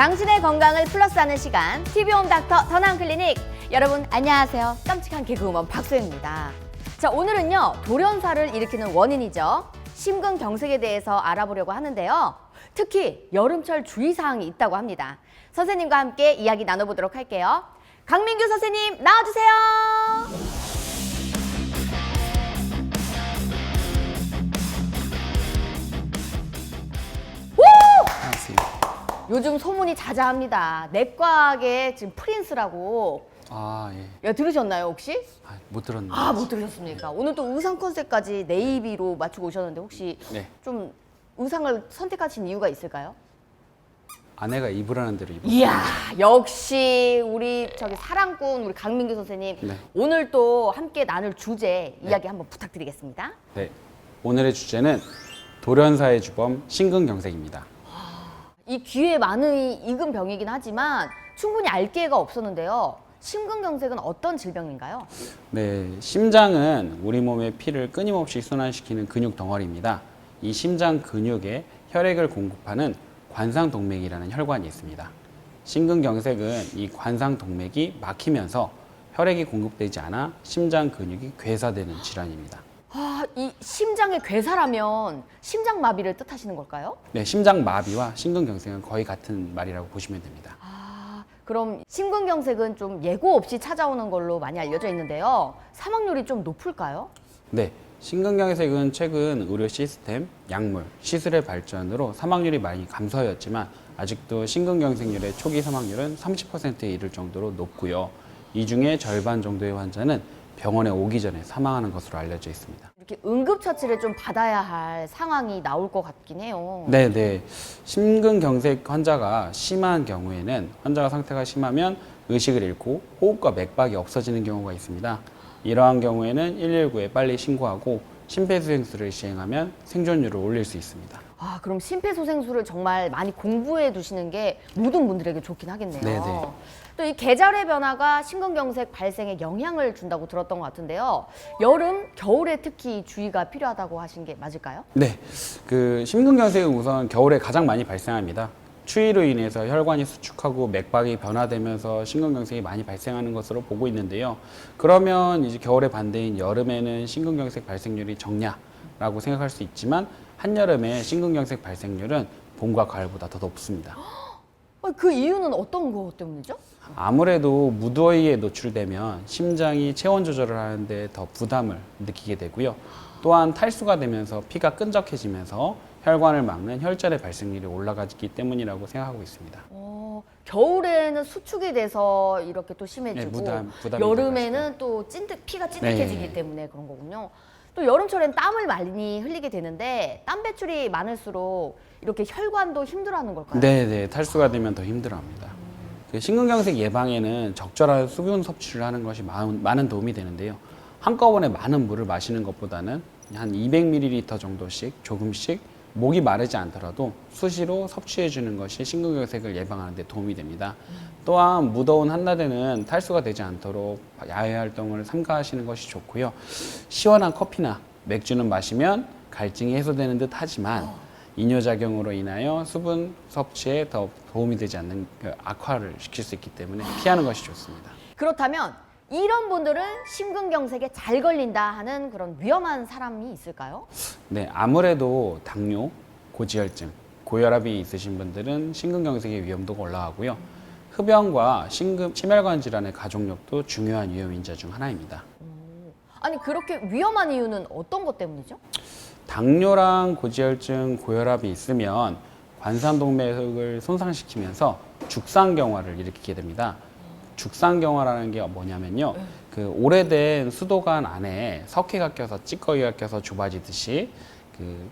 당신의 건강을 플러스하는 시간 TV홈 닥터 더남 클리닉. 여러분 안녕하세요. 깜찍한 개그우먼 박소영입니다. 자 오늘은요 돌연사를 일으키는 원인이죠. 심근경색에 대해서 알아보려고 하는데요. 특히 여름철 주의사항이 있다고 합니다. 선생님과 함께 이야기 나눠보도록 할게요. 강민규 선생님 나와주세요! 반갑습니다. 요 즘 소문이 자자합니다 내과계 지금 프린스라고 아 예. 야 들으셨나요 혹시? 아, 못 들었는데. 아 못 들으셨습니까? 오늘 또 의상 컨셉까지 네이비로 맞추고 오셨는데 혹시 네. 좀 의상을 선택하신 이유가 있을까요? 아내가 입으라는 대로 입어. 이야 역시 우리 저기 사랑꾼 우리 강민규 선생님 네. 오늘 또 함께 나눌 주제 이야기 한번 부탁드리겠습니다. 네. 오늘의 주제는 돌연사의 주범 심근경색입니다. 이 귀에 많이 익은 병이긴 하지만 충분히 알 기회가 없었는데요. 심근경색은 어떤 질병인가요? 네, 심장은 우리 몸의 피를 끊임없이 순환시키는 근육 덩어리입니다. 이 심장 근육에 혈액을 공급하는 관상동맥이라는 혈관이 있습니다. 심근경색은 이 관상동맥이 막히면서 혈액이 공급되지 않아 심장 근육이 괴사되는 질환입니다. 아, 이 심장의 괴사라면 심장마비를 뜻하시는 걸까요? 네, 심장 마비와 심근경색은 거의 같은 말이라고 보시면 됩니다. 아, 그럼 심근경색은 좀 예고 없이 찾아오는 걸로 많이 알려져 있는데요. 사망률이 좀 높을까요? 네, 심근경색은 최근 의료 시스템, 약물, 시술의 발전으로 사망률이 많이 감소하였지만 아직도 심근경색률의 초기 사망률은 30%에 이를 정도로 높고요. 이 중에 절반 정도의 환자는 병원에 오기 전에 사망하는 것으로 알려져 있습니다. 이렇게 응급처치를 좀 받아야 할 상황이 나올 것 같긴 해요. 네, 네. 심근경색 환자가 심한 경우에는 환자가 상태가 심하면 의식을 잃고 호흡과 맥박이 없어지는 경우가 있습니다. 이러한 경우에는 119에 빨리 신고하고 심폐소생술을 시행하면 생존율을 올릴 수 있습니다. 아, 그럼 심폐소생술을 정말 많이 공부해 두시는 게 모든 분들에게 좋긴 하겠네요. 네네. 또 이 계절의 변화가 심근경색 발생에 영향을 준다고 들었던 것 같은데요. 여름, 겨울에 특히 주의가 필요하다고 하신 게 맞을까요? 네, 그 심근경색은 우선 겨울에 가장 많이 발생합니다. 추위로 인해서 혈관이 수축하고 맥박이 변화되면서 심근경색이 많이 발생하는 것으로 보고 있는데요. 그러면 이제 겨울의 반대인 여름에는 심근경색 발생률이 적냐 라고 생각할 수 있지만 한여름에 심근경색 발생률은 봄과 가을보다 더 높습니다. 어, 그 이유는 어떤 것 때문이죠? 아무래도 무더위에 노출되면 심장이 체온 조절을 하는데 더 부담을 느끼게 되고요. 또한 탈수가 되면서 피가 끈적해지면서 혈관을 막는 혈전의 발생률이 올라가기 때문이라고 생각하고 있습니다. 어, 겨울에는 수축이 돼서 이렇게 또 심해지고 네, 부담- 부담이 여름에는 또 찐득 피가 찐득해지기 네. 때문에 그런 거군요. 또 여름철엔 땀을 많이 흘리게 되는데 땀 배출이 많을수록 이렇게 혈관도 힘들어하는 걸까요? 네, 네. 탈수가 되면 더 힘들어합니다. 그 심근경색 예방에는 적절한 수분 섭취를 하는 것이 많은, 많은 도움이 되는데요. 한꺼번에 많은 물을 마시는 것보다는 한 200ml 정도씩 조금씩 목이 마르지 않더라도 수시로 섭취해 주는 것이 심근경색을 예방하는 데 도움이 됩니다. 또한 무더운 한낮에는 탈수가 되지 않도록 야외 활동을 삼가하시는 것이 좋고요. 시원한 커피나 맥주는 마시면 갈증이 해소되는 듯 하지만 이뇨작용으로 인하여 수분 섭취에 더 도움이 되지 않는 그 악화를 시킬 수 있기 때문에 피하는 것이 좋습니다. 그렇다면 이런 분들은 심근경색에 잘 걸린다 하는 그런 위험한 사람이 있을까요? 네, 아무래도 당뇨, 고지혈증, 고혈압이 있으신 분들은 심근경색의 위험도가 올라가고요. 흡연과 심근, 심혈관 질환의 가족력도 중요한 위험 인자 중 하나입니다. 아니 그렇게 위험한 이유는 어떤 것 때문이죠? 당뇨랑 고지혈증, 고혈압이 있으면 관상동맥을 손상시키면서 죽상경화를 일으키게 됩니다. 죽상경화라는 게 뭐냐면요. 그 오래된 수도관 안에 석회가 껴서 찌꺼기가 껴서 좁아지듯이 그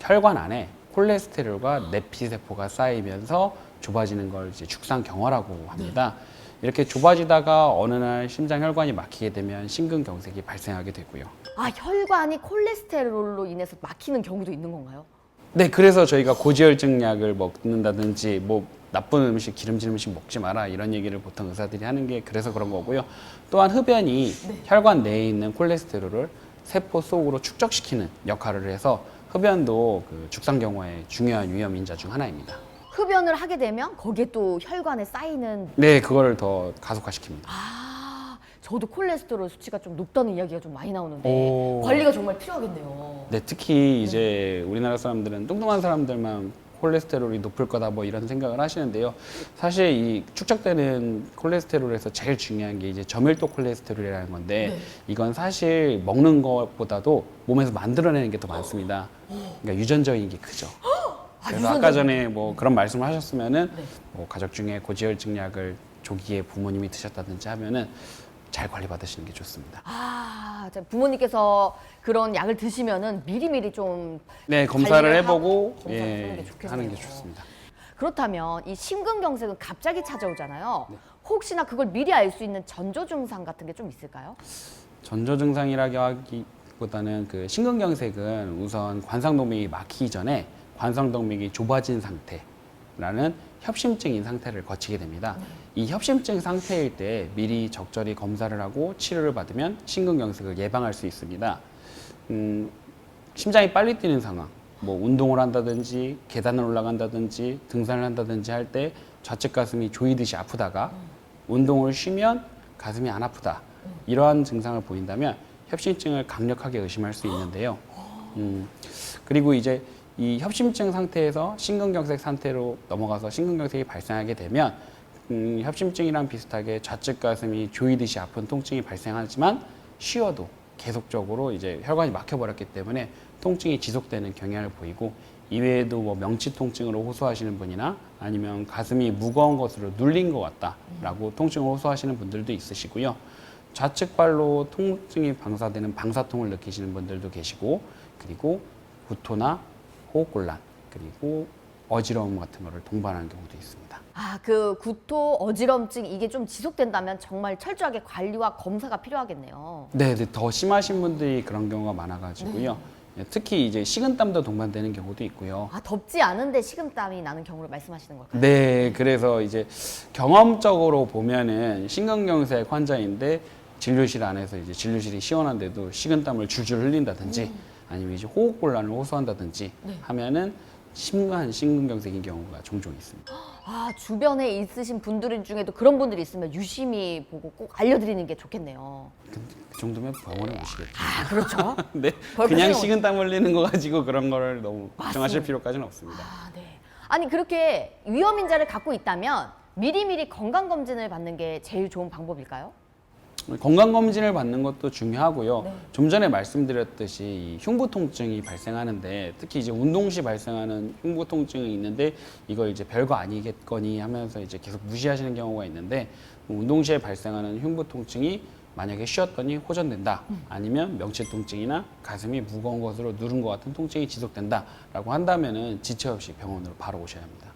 혈관 안에 콜레스테롤과 내피세포가 쌓이면서 좁아지는 걸 이제 죽상경화라고 합니다. 이렇게 좁아지다가 어느 날 심장 혈관이 막히게 되면 심근경색이 발생하게 되고요. 아 혈관이 콜레스테롤로 인해서 막히는 경우도 있는 건가요? 네, 그래서 저희가 고지혈증 약을 먹는다든지 뭐 나쁜 음식, 기름진 음식 먹지 마라 이런 얘기를 보통 의사들이 하는 게 그래서 그런 거고요. 또한 흡연이 혈관 내에 있는 콜레스테롤을 세포 속으로 축적시키는 역할을 해서 흡연도 그 죽상경화의 중요한 위험 인자 중 하나입니다. 흡연을 하게 되면 거기에 또 혈관에 쌓이는 네, 그거를 더 가속화시킵니다. 아, 저도 콜레스테롤 수치가 좀 높다는 이야기가 좀 많이 나오는데 오. 관리가 정말 필요하겠네요. 네, 특히 이제 우리나라 사람들은 뚱뚱한 사람들만 콜레스테롤이 높을 거다 뭐 이런 생각을 하시는데요. 사실 이 축적되는 콜레스테롤에서 제일 중요한 게 이제 저밀도 콜레스테롤이라는 건데 네. 이건 사실 먹는 것보다도 몸에서 만들어내는 게 더 많습니다. 그러니까 유전적인 게 크죠. 아, 그래서 아까 전에 뭐 그런 말씀을 하셨으면은 네. 뭐 가족 중에 고지혈증 약을 조기에 부모님이 드셨다든지 하면은 잘 관리 받으시는 게 좋습니다. 아, 자, 부모님께서 그런 약을 드시면은 미리미리 좀 네, 검사를 관리를 해보고 하고 검사를 하는 게 예, 좋겠네요. 하는 게 좋습니다. 그렇다면 이 심근경색은 갑자기 찾아오잖아요. 네. 혹시나 그걸 미리 알 수 있는 전조 증상 같은 게 좀 있을까요? 전조 증상이라고 하기보다는 그 심근경색은 우선 관상동맥이 막히기 전에 관상동맥이 좁아진 상태라는 협심증인 상태를 거치게 됩니다. 이 협심증 상태일 때 미리 적절히 검사를 하고 치료를 받으면 심근경색을 예방할 수 있습니다. 음, 심장이 빨리 뛰는 상황, 뭐 운동을 한다든지 계단을 올라간다든지 등산을 한다든지 할 때 좌측 가슴이 조이듯이 아프다가 운동을 쉬면 가슴이 안 아프다 이러한 증상을 보인다면 협심증을 강력하게 의심할 수 있는데요. 음, 그리고 이제 이 협심증 상태에서 심근경색 상태로 넘어가서 심근경색이 발생하게 되면 음, 협심증이랑 비슷하게 좌측 가슴이 조이듯이 아픈 통증이 발생하지만 쉬어도 계속적으로 이제 혈관이 막혀버렸기 때문에 통증이 지속되는 경향을 보이고 이외에도 뭐 명치 통증으로 호소하시는 분이나 아니면 가슴이 무거운 것으로 눌린 것 같다라고 통증을 호소하시는 분들도 있으시고요. 좌측 발로 통증이 방사되는 방사통을 느끼시는 분들도 계시고 그리고 구토나 호흡곤란 그리고 어지러움 같은 거를 동반하는 경우도 있습니다. 아, 그 구토, 어지럼증 이게 좀 지속된다면 정말 철저하게 관리와 검사가 필요하겠네요. 네, 네, 더 심하신 분들이 그런 경우가 많아가지고요. 예, 특히 이제 식은땀도 동반되는 경우도 있고요. 아, 덥지 않은데 식은땀이 나는 경우를 말씀하시는 걸까요? 네, 그래서 이제 경험적으로 보면은 심근경색 환자인데 진료실 안에서 이제 진료실이 시원한데도 식은땀을 줄줄 흘린다든지 아니면 이제 호흡곤란을 호소한다든지 하면은 심한 심근경색인 경우가 종종 있습니다. 아, 주변에 있으신 분들 중에도 그런 분들이 있으면 유심히 보고 꼭 알려드리는 게 좋겠네요. 그, 그 정도면 병원에 오시겠죠. 아, 그렇죠. 네, 벌써 그냥 생각- 식은 땀 흘리는 거 가지고 그런 거를 너무 걱정하실 맞습니다. 필요까지는 없습니다. 아, 네. 아니, 그렇게 위험 인자를 갖고 있다면 미리미리 건강 검진을 받는 게 제일 좋은 방법일까요? 건강 검진을 받는 것도 중요하고요. 네. 좀 전에 말씀드렸듯이 이 흉부 통증이 발생하는데 특히 이제 운동 시 발생하는 흉부 통증이 있는데 이걸 이제 별거 아니겠거니 하면서 이제 계속 무시하시는 경우가 있는데 운동 시에 발생하는 흉부 통증이 만약에 쉬었더니 호전된다 아니면 명치 통증이나 가슴이 무거운 것으로 누른 것 같은 통증이 지속된다라고 한다면은 지체 없이 병원으로 바로 오셔야 합니다.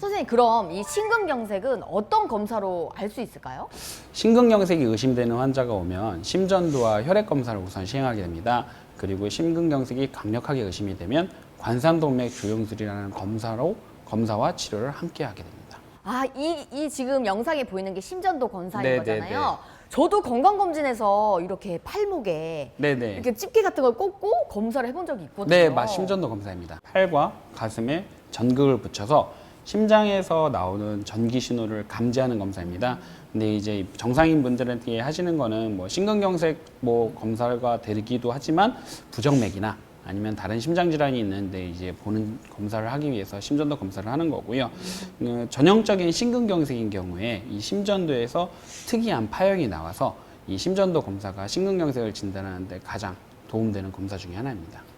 선생님, 그럼 이 심근경색은 어떤 검사로 알 수 있을까요? 심근경색이 의심되는 환자가 오면 심전도와 혈액 검사를 우선 시행하게 됩니다. 그리고 심근경색이 강력하게 의심이 되면 관상동맥 조영술이라는 검사로 검사와 치료를 함께 하게 됩니다. 아, 이, 이 지금 영상에 보이는 게 심전도 검사인 네, 거잖아요. 저도 건강검진에서 이렇게 팔목에 네네. 이렇게 집게 같은 걸 꽂고 검사를 해본 적이 있거든요. 네, 맞 심전도 검사입니다. 팔과 가슴에 전극을 붙여서 심장에서 나오는 전기 신호를 감지하는 검사입니다. 근데 이제 정상인 분들한테 하시는 거는 뭐 심근경색 뭐 검사가 되기도 하지만 부정맥이나 아니면 다른 심장 질환이 있는데 이제 보는 검사를 하기 위해서 심전도 검사를 하는 거고요. 음, 전형적인 심근경색인 경우에 이 심전도에서 특이한 파형이 나와서 이 심전도 검사가 심근경색을 진단하는데 가장 도움되는 검사 중에 하나입니다.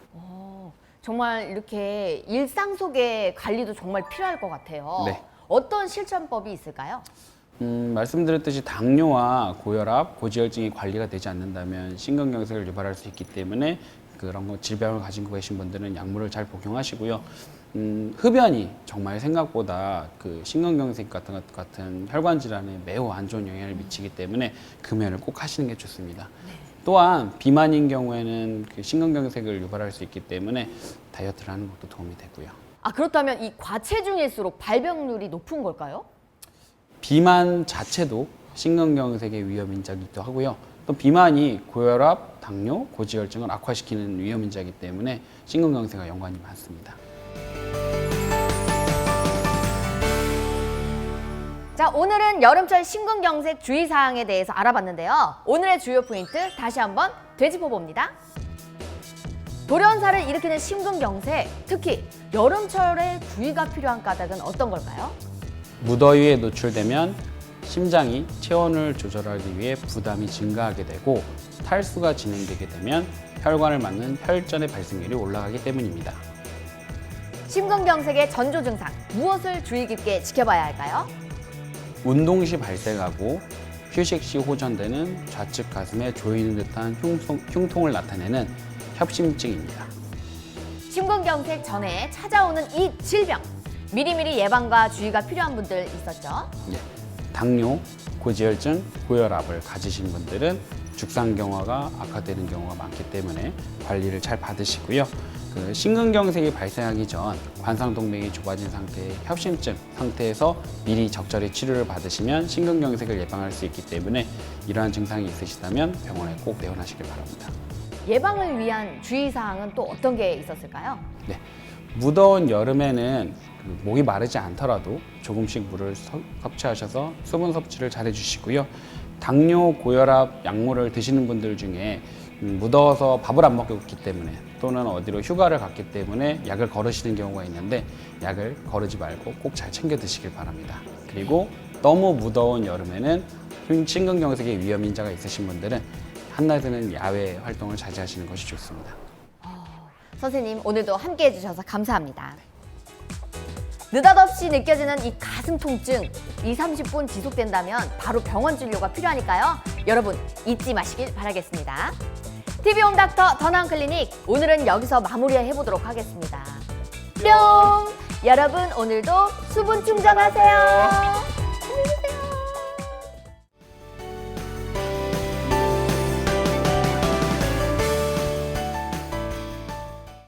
어, 정말 이렇게 일상 속의 관리도 정말 필요할 것 같아요. 네. 어떤 실천법이 있을까요? 음, 말씀드렸듯이 당뇨와 고혈압, 고지혈증이 관리가 되지 않는다면 심근경색을 유발할 수 있기 때문에 그런 거 질병을 가지고 계신 분들은 약물을 잘 복용하시고요. 음, 흡연이 정말 생각보다 그 심근경색 같은 것 같은 혈관 질환에 매우 안 좋은 영향을 미치기 때문에 금연을 꼭 하시는 게 좋습니다. 또한 비만인 경우에는 그 심근경색을 유발할 수 있기 때문에 다이어트를 하는 것도 도움이 되고요. 아, 그렇다면 이 과체중일수록 발병률이 높은 걸까요? 비만 자체도 심근경색의 위험 인자기도 하고요. 또 비만이 고혈압, 당뇨, 고지혈증을 악화시키는 위험 인자이기 때문에 심근경색과 연관이 많습니다. 자, 오늘은 여름철 심근경색 주의사항에 대해서 알아봤는데요. 오늘의 주요 포인트 다시 한번 되짚어 봅니다. 돌연사를 일으키는 심근경색, 특히 여름철에 주의가 필요한 까닭은 어떤 걸까요? 무더위에 노출되면 심장이 체온을 조절하기 위해 부담이 증가하게 되고 탈수가 진행되게 되면 혈관을 막는 혈전의 발생률이 올라가기 때문입니다. 심근경색의 전조 증상, 무엇을 주의 깊게 지켜봐야 할까요? 운동 시 발생하고 휴식 시 호전되는 좌측 가슴에 조이는 듯한 흉통, 흉통 을 나타내는 협심증입니다. 심근경색 전에 찾아오는 이 질병, 미리미리 예방과 주의가 필요한 분들 있었죠? 예, 당뇨, 고지혈증, 고혈압을 가지신 분들은 죽상 경화가 악화되는 경우가 많기 때문에 관리를 잘 받으시고요. 그 심근경색이 발생하기 전 관상동맥이 좁아진 상태의 협심증 상태에서 미리 적절히 치료를 받으시면 심근경색을 예방할 수 있기 때문에 이러한 증상이 있으시다면 병원에 꼭 내원하시길 바랍니다. 예방을 위한 주의사항은 또 어떤 게 있었을까요? 네. 무더운 여름에는 그 목이 마르지 않더라도 조금씩 물을 서- 섭취하셔서 수분 섭취를 잘 해주시고요. 당뇨, 고혈압 약물을 드시는 분들 중에 음, 무더워서 밥을 안 먹기 때문에 또는 어디로 휴가를 갔기 때문에 약을 거르시는 경우가 있는데 약을 거르지 말고 꼭 잘 챙겨 드시길 바랍니다. 그리고 너무 무더운 여름에는 흉- 심근경색의 위험 인자가 있으신 분들은 한낮에는 야외 활동을 자제하시는 것이 좋습니다. 선생님, 오늘도 함께 해주셔서 감사합니다. 느닷없이 느껴지는 이 가슴 통증 2, 30분 지속된다면 바로 병원 진료가 필요하니까요. 여러분 잊지 마시길 바라겠습니다. TV 홈닥터 더나은 클리닉 오늘은 여기서 마무리해 보도록 하겠습니다. 뿅! 여러분 오늘도 수분 충전하세요.